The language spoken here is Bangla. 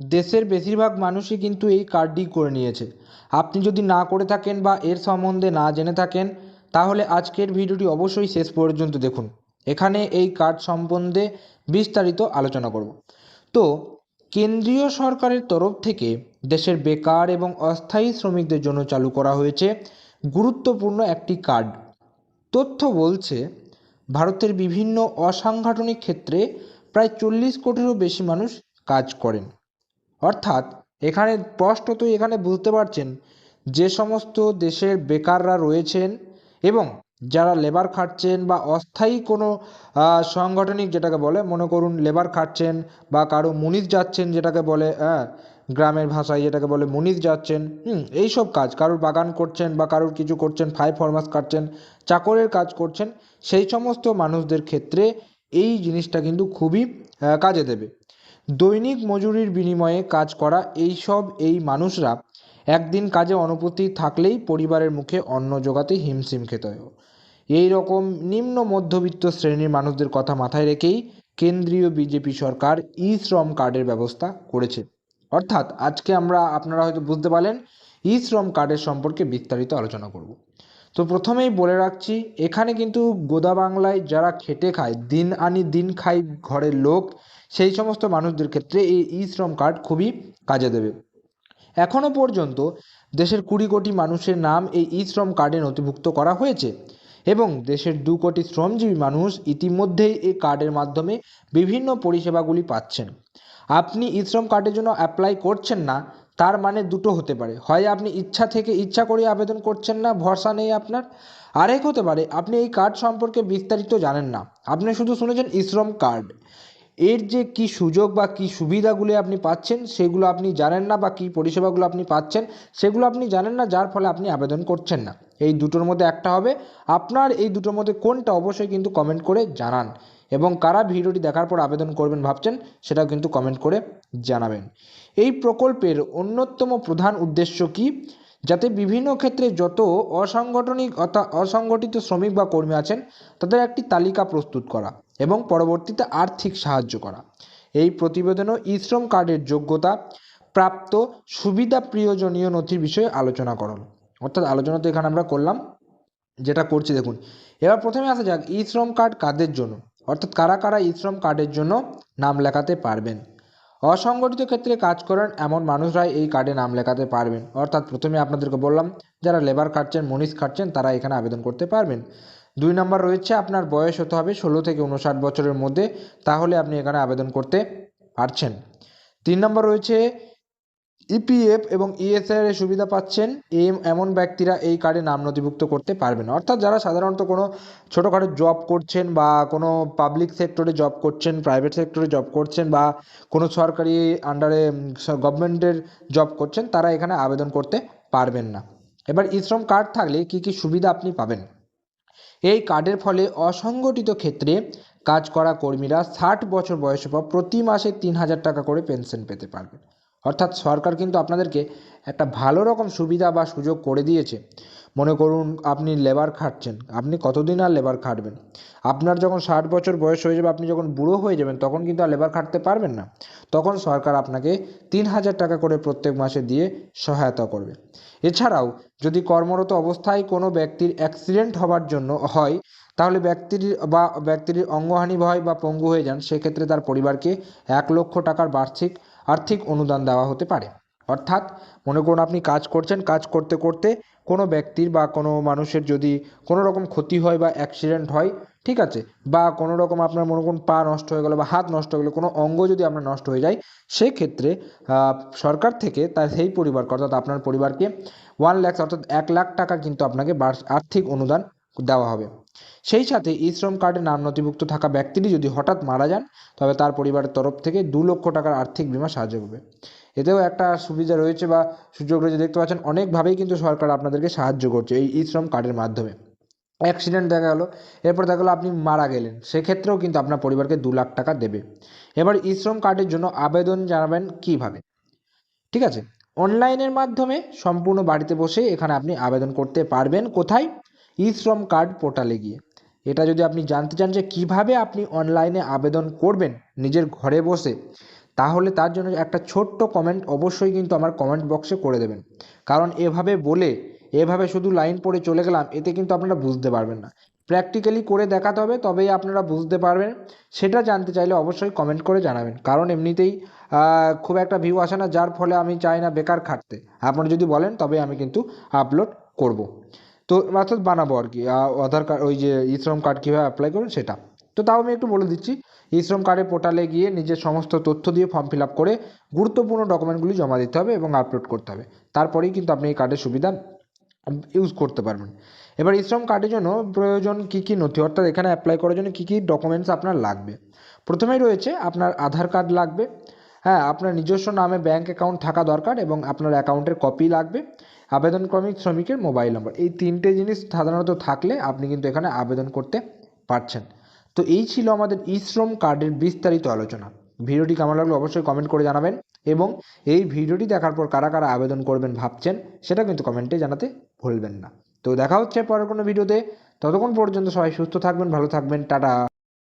দেশের বেশিরভাগ মানুষই কিন্তু এই কার্ডটি করে নিয়েছে। আপনি যদি না করে থাকেন বা এর সম্বন্ধে না জেনে থাকেন, তাহলে আজকের ভিডিওটি অবশ্যই শেষ পর্যন্ত দেখুন। এখানে এই কার্ড সম্বন্ধে বিস্তারিত আলোচনা করব। তো, কেন্দ্রীয় সরকারের তরফ থেকে দেশের বেকার এবং অস্থায়ী শ্রমিকদের জন্য চালু করা হয়েছে গুরুত্বপূর্ণ একটি কার্ড। তথ্য বলছে, ভারতের বিভিন্ন অসাংগঠনিক ক্ষেত্রে প্রায় চল্লিশ কোটিরও বেশি মানুষ কাজ করেন। অর্থাৎ এখানে স্পষ্টতই এখানে বুঝতে পারছেন যে সমস্ত দেশের বেকাররা রয়েছেন এবং যারা লেবার খাটছেন বা অস্থায়ী কোনো সাংগঠনিক যেটাকে বলে, মনে করুন লেবার খাটছেন বা কারও মুনিশ যাচ্ছেন যেটাকে বলে হ্যাঁ গ্রামের ভাষায় যেটাকে বলে মুনিশ যাচ্ছেন, হুম, এইসব কাজ, কারোর বাগান করছেন বা কারোর কিছু করছেন, ফাইভ ফরমাস কাটছেন, চাকরের কাজ করছেন, সেই সমস্ত মানুষদের ক্ষেত্রে এই জিনিসটা কিন্তু খুবই কাজে দেবে। দৈনিক মজুরির বিনিময়ে কাজ করা এই সব এই মানুষরা একদিন কাজে অনুপস্থিত থাকলেই পরিবারের মুখে অন্ন জোগাতে হিমশিম খেতে। এই রকম নিম্ন মধ্যবিত্ত শ্রেণির মানুষদের কথা মাথায় রেখেই কেন্দ্রীয় বিজেপি সরকার ই শ্রম কার্ডের ব্যবস্থা করেছে। অর্থাৎ আজকে আমরা, আপনারা হয়তো বুঝতে পারলেন ই শ্রম কার্ডের সম্পর্কে বিস্তারিত আলোচনা করব। তো প্রথমেই বলে রাখছি, এখানে কিন্তু গোদা বাংলায় যারা খেটে খায়, দিন আনি দিন খাই ঘরের লোক, সেই সমস্ত মানুষদের ক্ষেত্রে এই ই শ্রম কার্ড খুবই কাজে দেবে। এখনও পর্যন্ত দেশের কুড়ি কোটি মানুষের নাম এই ই শ্রম কার্ডে নথিভুক্ত করা হয়েছে এবং দেশের দু কোটি শ্রমজীবী মানুষ ইতিমধ্যেই এই কার্ডের মাধ্যমে বিভিন্ন পরিষেবাগুলি পাচ্ছেন। আপনি ই শ্রম কার্ডের জন্য অ্যাপ্লাই করছেন না তার মানে দুটো হতে পারে। হয় আপনি ইচ্ছা থেকে ইচ্ছা করে আবেদন করছেন না, ভরসা নেই আপনার। আরেক হতে পারে, আপনি এই কার্ড সম্পর্কে বিস্তারিত জানেন না। আপনি শুধু শুনেছেন ই শ্রম কার্ড এর যে কি সুযোগ বা কি সুবিধাগুলি আপনি পাচ্ছেন, সেগুলো আপনি জানেন না বা কি পরিষেবাগুলো আপনি পাচ্ছেন, সেগুলো আপনি জানেন না, যার ফলে আপনি আবেদন করছেন না। এই দুটোর মধ্যে একটা হবে। আপনার এই দুটোর মধ্যে কোনটা অবশ্যই কিন্তু কমেন্ট করে জানান। এবং কারা ভিডিওটি দেখার পর আবেদন করবেন ভাবছেন, সেটাও কিন্তু কমেন্ট করে জানাবেন। এই প্রকল্পের অন্যতম প্রধান উদ্দেশ্য কি? যাতে বিভিন্ন ক্ষেত্রে যত অসাংগঠনিক অর্থাৎ অসংগঠিত শ্রমিক বা কর্মী আছেন, তাদের একটি তালিকা প্রস্তুত করা এবং পরবর্তীতে আর্থিক সাহায্য করা। এই প্রতিবেদনও ই শ্রম কার্ডের যোগ্যতা, প্রাপ্ত সুবিধা প্রিয়জনীয় নথির বিষয়ে আলোচনা করল। অর্থাৎ আলোচনা তো এখানে আমরা করলাম, যেটা করছি দেখুন। এবার প্রথমে আসা যাক ই শ্রম কার্ড কাদের জন্য? অর্থাৎ কারা কারা ই শ্রম কার্ডের জন্য নাম লেখাতে পারবেন? অসংগঠিত ক্ষেত্রে কাজ করেন এমন মানুষরাই এই কার্ডে নাম লেখাতে পারবেন। অর্থাৎ প্রথমে আপনাদেরকে বললাম, যারা লেবার খাটছেন, মনীষ খাটছেন, তারা এখানে আবেদন করতে পারবেন। দুই নম্বর রয়েছে, আপনার বয়স হতে হবে ষোলো থেকে উনষাট বছরের মধ্যে, তাহলে আপনি এখানে আবেদন করতে পারছেন। তিন নম্বর রয়েছে ইপিএফ এবং ইএসআই এর সুবিধা পাচ্ছেন, এম এমন ব্যক্তিরা এই কার্ডে নাম নথিভুক্ত করতে পারবেন অর্থাৎ যারা সাধারণত কোনো ছোটোখাটো জব করছেন বা কোনো পাবলিক সেক্টরে জব করছেন প্রাইভেট সেক্টরে জব করছেন বা কোনো সরকারি আন্ডারে গভর্নমেন্টের জব করছেন, তারা এখানে আবেদন করতে পারবেন না। এবার ই শ্রম কার্ড থাকলে কী কী সুবিধা আপনি পাবেন? এই কার্ডের ফলে অসংগঠিত ক্ষেত্রে কাজ করা কর্মীরা ষাট বছর বয়সের পর প্রতি মাসে তিন হাজার টাকা করে পেনশন পেতে পারবেন। অর্থাৎ সরকার কিন্তু আপনাদেরকে একটা ভালো রকম সুবিধা বা সুযোগ করে দিয়েছে। মনে করুন আপনি লেবার খাটছেন, আপনি কতদিন আর লেবার খাটবেন? আপনার যখন ষাট বছর বয়স হয়ে যাবে, আপনি যখন বুড়ো হয়ে যাবেন, তখন কিন্তু আর লেবার খাটতে পারবেন না। তখন সরকার আপনাকে তিন হাজার টাকা করে প্রত্যেক মাসে দিয়ে সহায়তা করবে। এছাড়াও যদি কর্মরত অবস্থায় কোনো ব্যক্তির অ্যাক্সিডেন্ট হবার জন্য হয়, তাহলে ব্যক্তির বা ব্যক্তির অঙ্গহানি হয় বা পঙ্গু হয়ে যান। সেক্ষেত্রে তার পরিবারকে এক লক্ষ টাকার বার্ষিক আর্থিক অনুদান দেওয়া হতে পারে। অর্থাৎ মনে করুন আপনি কাজ করছেন, কাজ করতে করতে কোনো ব্যক্তির বা কোনো মানুষের যদি কোনো রকম ক্ষতি হয় বা অ্যাক্সিডেন্ট হয়, ঠিক আছে, বা কোনো রকম আপনার মনে করুন পা নষ্ট হয়ে গেলো বা হাত নষ্ট হয়ে গেলো, কোনো অঙ্গ যদি আপনার নষ্ট হয়ে যায়, সেক্ষেত্রে সরকার থেকে তার সেই পরিবারকে, অর্থাৎ আপনার পরিবারকে ওয়ান ল্যাক্স অর্থাৎ এক লাখ টাকা কিন্তু আপনাকে আর্থিক অনুদান দেওয়া হবে। সেই সাথে ই শ্রম কার্ডে নাম নথিভুক্ত থাকা ব্যক্তিটি যদি হঠাৎ মারা যান, তবে তার পরিবারের তরফ থেকে দু লক্ষ টাকার আর্থিক বিমা সাহায্য করবে। এতেও একটা সুবিধা রয়েছে বা সুযোগ রয়েছে, দেখতে পাচ্ছেন অনেকভাবেই কিন্তু সরকার আপনাদেরকে সাহায্য করছে এই ই শ্রম কার্ডের মাধ্যমে। অ্যাক্সিডেন্ট দেখা গেলো, এরপর দেখা গেলো আপনি মারা গেলেন, সেক্ষেত্রেও কিন্তু আপনার পরিবারকে দু লাখ টাকা দেবে। এবার ই শ্রম কার্ডের জন্য আবেদন জানাবেন কীভাবে? ঠিক আছে, অনলাইনের মাধ্যমে সম্পূর্ণ বাড়িতে বসে এখানে আপনি আবেদন করতে পারবেন। কোথায়? ই শ্রম কার্ড পোর্টালে গিয়ে। এটা যদি আপনি জানতে চান যে কীভাবে আপনি অনলাইনে আবেদন করবেন নিজের ঘরে বসে, তাহলে তার জন্য একটা ছোট্ট কমেন্ট অবশ্যই কিন্তু আমার কমেন্ট বক্সে করে দেবেন। কারণ এভাবে বলে, এভাবে শুধু লাইন পড়ে চলে গেলাম, এতে কিন্তু আপনারা বুঝতে পারবেন না। প্র্যাকটিক্যালি করে দেখাতে হবে, তবেই আপনারা বুঝতে পারবেন। সেটা জানতে চাইলে অবশ্যই কমেন্ট করে জানাবেন। কারণ এমনিতেই খুব একটা ভিউ আসে না, যার ফলে আমি চাই না বেকার খাটতে। আপনারা যদি বলেন তবে আমি কিন্তু আপলোড করব। তো অর্থাৎ বানাবো আর কি। আধার কার্ড ওই যে ই শ্রম কার্ড কীভাবে অ্যাপ্লাই করবেন সেটা। তো তাও আমি একটু বলে দিচ্ছি ই শ্রম কার্ডের পোর্টালে গিয়ে নিজের সমস্ত তথ্য দিয়ে ফর্ম ফিল আপ করে গুরুত্বপূর্ণ ডকুমেন্টগুলি জমা দিতে হবে এবং আপলোড করতে হবে। তারপরেই কিন্তু আপনি এই কার্ডের সুবিধা ইউজ করতে পারবেন। এবার শ্রম কার্ডের জন্য প্রয়োজন কী কী নথি? অর্থাৎ এখানে অ্যাপ্লাই করার জন্য কী কী ডকুমেন্টস আপনার লাগবে? প্রথমেই রয়েছে আপনার আধার কার্ড লাগবে। হ্যাঁ আপনার নিজস্ব নামে ব্যাঙ্ক অ্যাকাউন্ট থাকা দরকার এবং আপনার অ্যাকাউন্টের কপি লাগবে। আবেদনক্রমিক শ্রমিকের মোবাইল নম্বর। এই তিনটে জিনিস সাধারণত থাকলে আপনি কিন্তু এখানে আবেদন করতে পারছেন। তো এই ছিল আমাদের ই শ্রম কার্ডের বিস্তারিত আলোচনা। ভিডিওটি কেমন লাগল অবশ্যই কমেন্ট করে জানাবেন এবং এই ভিডিওটি দেখার পর কারা কারা আবেদন করবেন ভাবছেন সেটা কিন্তু কমেন্টে জানাতে ভুলবেন না। তো দেখা হচ্ছে পরের কোনো ভিডিওতে। ততক্ষণ পর্যন্ত সবাই সুস্থ থাকবেন, ভালো থাকবেন, টাটা।